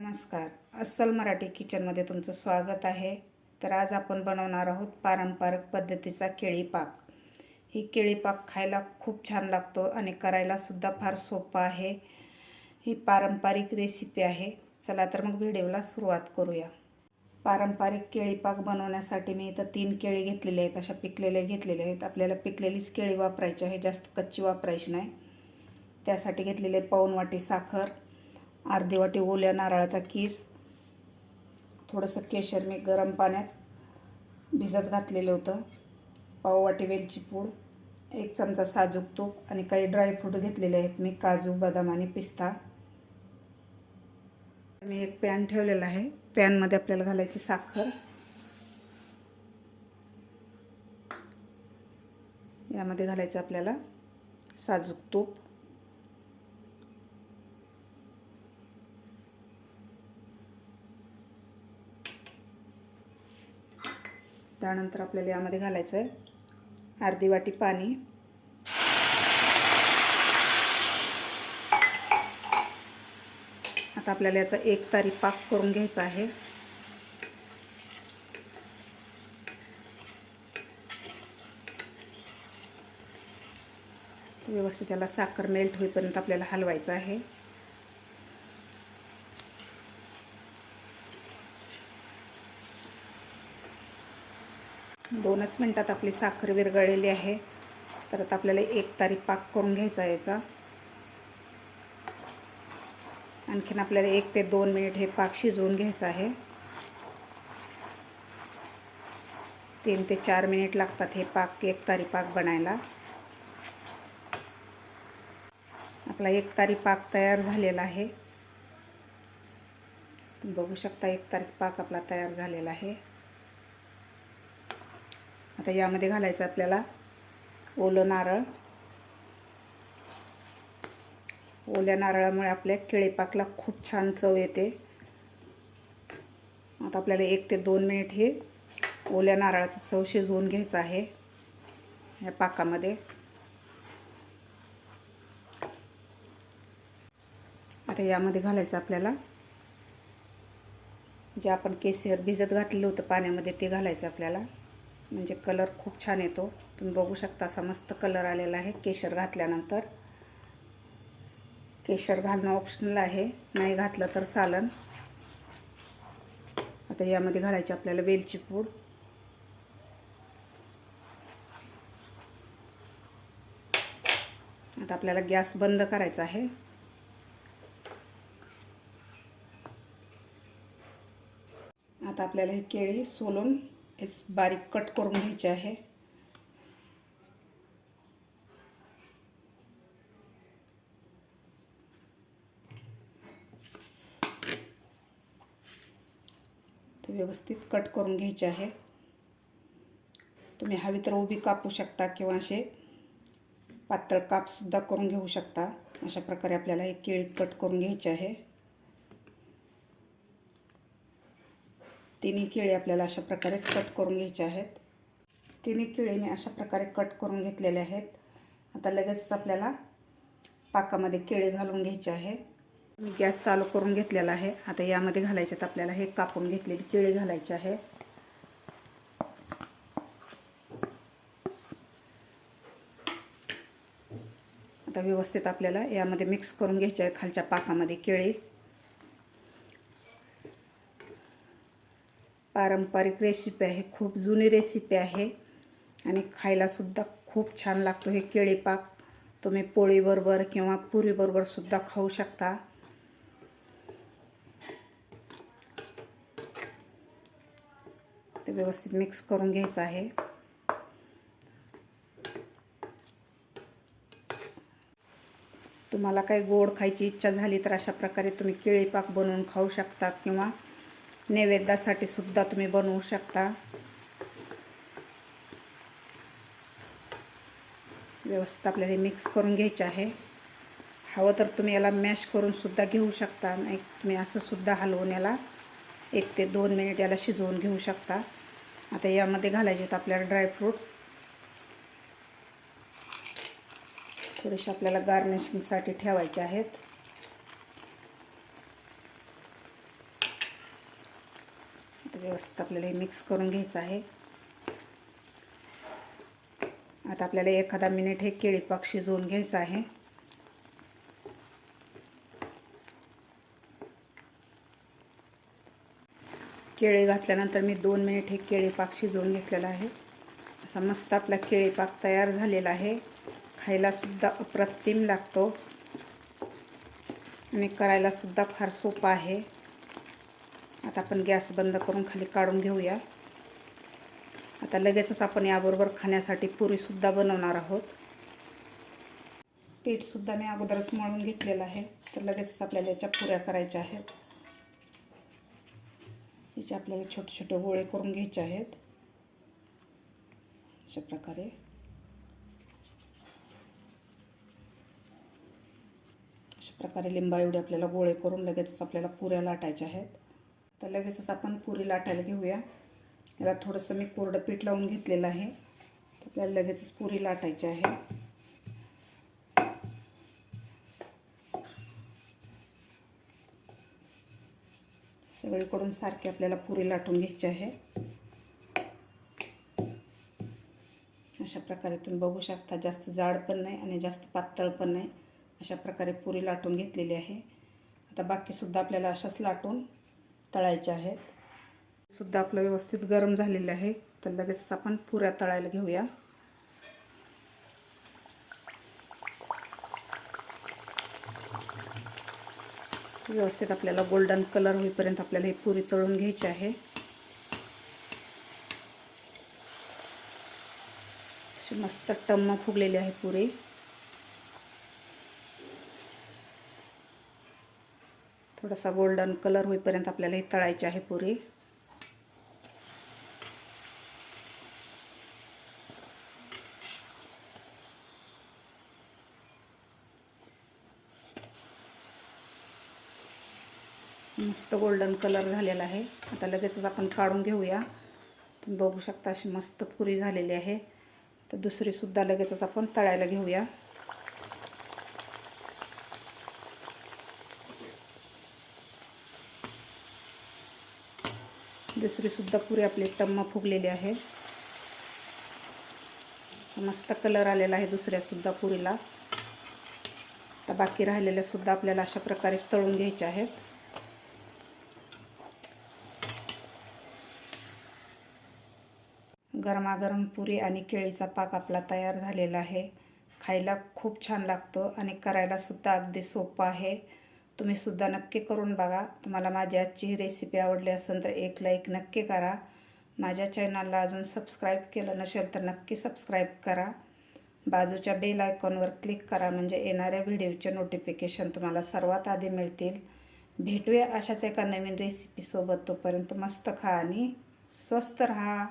नमस्कार. अस्सल मराठी किचनमध्ये तुमचं स्वागत आहे. तर आज आपण बनवणार आहोत पारंपरिक पद्धतीचा केळीपाक ही केळीपाक खायला खूप छान लागतो आणि करायलासुद्धा फार सोपं आहे. ही पारंपरिक रेसिपी आहे. चला तर मग व्हिडिओला सुरुवात करूया. पारंपरिक केळीपाक बनवण्यासाठी मी इथं तीन केळी घेतलेले आहेत. अशा पिकलेल्या घेतलेल्या आहेत. आपल्याला पिकलेलीच केळी वापरायची आहे. जास्त कच्ची वापरायची नाही. त्यासाठी घेतलेले पाऊन वाटी साखर अर्धी वाटी ओल्या नारळाचा किस थोडंसं केशर मी गरम पाण्यात भिजत घातलेलं होतं. पाव वाटी वेलची पूड एक चमचा साजूक तूप आणि काही ड्रायफ्रूट घेतलेले आहेत मी काजू बदाम आणि पिस्ता. मी एक पॅन ठेवलेला आहे. पॅनमध्ये आपल्याला घालायची साखर. यामध्ये घालायचं आपल्याला साजूक तूप. त्यानंतर आपल्याला यामध्ये घालायचं आहे अर्धी वाटी पाणी. आता आपल्याला याचा एक तारी पाक करून घ्यायचा आहे. व्यवस्थित त्याला साखर मेल्ट होईपर्यंत आपल्याला हलवायचं आहे. दोनच मिनटात आपली साखर विरघळलेली आहे. तर आता आपल्याला एक तारी पाक करून घ्यायचा याचा. आणखीन आपल्याला एक ते दोन मिनिट हे पाक शिजवून घ्यायचं आहे. तीन ते चार मिनिट लागतात हे पाक एक तारी पाक बनायला. आपला एक तारी पाक तयार झालेला आहे. बघू शकता एक तारीख पाक आपला तयार झालेला आहे. आता यामध्ये घालायचं आपल्याला ओलं नारळ. ओल्या नारळामुळे आपल्या केळीपाकला खूप छान चव येते. आता आपल्याला एक ते दोन मिनिट हे ओल्या नारळाचं चव शिजवून घ्यायचं आहे या पाकामध्ये. आता यामध्ये घालायचं आपल्याला. जे आपण केसर भिजत घातलेलं होतं पाण्यामध्ये ते घालायचं आपल्याला. म्हणजे कलर खूप छान येतो. तुम्ही बघू शकता असा मस्त कलर आलेला आहे. केशर घातल्यानंतर. केशर घालणं ऑप्शनल आहे. नाही घातलं तर चालन. आता यामध्ये घालायची आपल्याला वेलची पूड. आता आपल्याला गॅस बंद करायचा आहे. आता आपल्याला हे केळी सोलून हेच बारीक कट करून घ्यायचे आहे. ते व्यवस्थित कट करून घ्यायचे आहे. तुम्ही हवी तर उभी कापू शकता किंवा असे पातळ कापसुद्धा करून घेऊ शकता. अशा प्रकारे आपल्याला हे केळी कट करून घ्यायचे आहे. तिन्ही केळी आपल्याला अशा प्रकारेच कट करून घ्यायचे आहेत. तिन्ही केळी मी अशा प्रकारे कट करून घेतलेले आहेत. आता लगेचच आपल्याला पाकामध्ये केळी घालून घ्यायचे आहे. मी गॅस चालू करून घेतलेला आहे. आता यामध्ये घालायचे तर आपल्याला हे कापून घेतलेली केळी घालायची आहे. आता व्यवस्थित आपल्याला यामध्ये मिक्स करून घ्यायचे आहे खालच्या पाकामध्ये केळी. पारंपरिक रेसिपी आहे खूप जुनी रेसिपी आहे. आणि खायलासुद्धा खूप छान लागतो. हे केळीपाक तुम्ही पोळीबरोबर किंवा पुरीबरोबरसुद्धा खाऊ शकता. ते व्यवस्थित मिक्स करून घ्यायचं आहे. तुम्हाला काही गोड खायची इच्छा झाली तर अशा प्रकारे तुम्ही केळीपाक बनवून खाऊ शकता किंवा नैवेद्यासाठी सुद्धा तुम्ही बनवू शकता. व्यवस्थित आपल्याला मिक्स करून घ्यायचे आहे. हवं तर तुम्ही याला मॅश करून सुद्धा घेऊ शकता. नाही तुम्ही असं सुद्धा हलवून याला एक ते दोन मिनिट याला शिजवून घेऊ शकता. आता यामध्ये घालायचे आहेत आपल्याला ड्रायफ्रूट्स थोडेसे आपल्याला गार्निशिंगसाठी ठेवायचे आहेत. व्यवस्थित आपल्याला हे मिक्स करून घ्यायचं आहे. आता आपल्याला एखादा मिनिट हे केळीपाक शिजवून घ्यायचं आहे. केळी घातल्यानंतर मी दोन मिनिट हे केळीपाक शिजवून घेतलेला आहे. असा मस्त आपला केळीपाक तयार झालेला आहे. खायलासुद्धा अप्रतिम लागतो. आणि करायलासुद्धा फार सोपा आहे. आता आपण गॅस बंद करून खाली काढून घेऊया. आता लगेचच आपण याबरोबर खाण्यासाठी पुरीसुद्धा बनवणार आहोत. पीठसुद्धा मी अगोदरच मळून घेतलेलं आहे. तर लगेचच आपल्याला याच्या पुऱ्या करायच्या आहेत. याचे आपल्याला छोटे छोटे गोळे करून घ्यायचे आहेत. अशा प्रकारे. अशा प्रकारे लिंबा एवढे आपल्याला गोळे करून लगेचच आपल्याला पुऱ्या लाटायच्या आहेत. तर लगेचच आपण पुरी लाटायला घेऊया. याला थोडंसं मी कोरडं पीठ लावून घेतलेलं आहे. तर आपल्याला लगेचच पुरी लाटायची आहे. सगळीकडून सारखी आपल्याला पुरी लाटून घ्यायची आहे. अशा प्रकारे तुम्ही बघू शकता जास्त जाड पण नाही आणि जास्त पातळ पण नाही. अशा प्रकारे पुरी लाटून घेतलेली आहे. आता बाकीसुद्धा आपल्याला अशाच लाटून तळायचे आहेत. सुद्धा आपलं व्यवस्थित गरम झालेलं आहे. तर लगेच आपण पुऱ्या तळायला घेऊया. व्यवस्थित आपल्याला गोल्डन कलर होईपर्यंत आपल्याला ही पुरी तळून घ्यायची आहे. अशी मस्त टम्म फुगलेली आहे पुरी. थोडासा गोल्डन कलर होईपर्यंत आपल्याला ही तळायची आहे पुरी. मस्त गोल्डन कलर झालेला आहे. आता लगेचच आपण काढून घेऊया. तुम्ही बघू शकता अशी मस्त पुरी झालेली आहे. तर दुसरीसुद्धा लगेचच आपण तळायला घेऊया. दुसरीसुद्धा पुरी आपली टम्म फुगलेली आहे. मस्त कलर आलेला आहे दुसऱ्यासुद्धा पुरीला. तर बाकी राहिलेल्यासुद्धा आपल्याला अशा प्रकारे तळून घ्यायच्या आहेत. गरमागरम पुरी आणि केळीचा पाक आपला तयार झालेला आहे. खायला खूप छान लागतो आणि करायलासुद्धा अगदी सोपं आहे. तुम्हीसुद्धा नक्की करून बघा. तुम्हाला माझी आजची ही रेसिपी आवडली असेल तर एक लाईक नक्की करा. माझ्या चॅनलला अजून सबस्क्राईब केलं नसेल तर नक्की सबस्क्राईब करा. बाजूच्या बेल आयकॉनवर क्लिक करा म्हणजे येणाऱ्या व्हिडिओचे नोटिफिकेशन तुम्हाला सर्वात आधी मिळतील. भेटूया अशाच एका नवीन रेसिपीसोबत तोपर्यंत मस्त खा आणि स्वस्त रहा.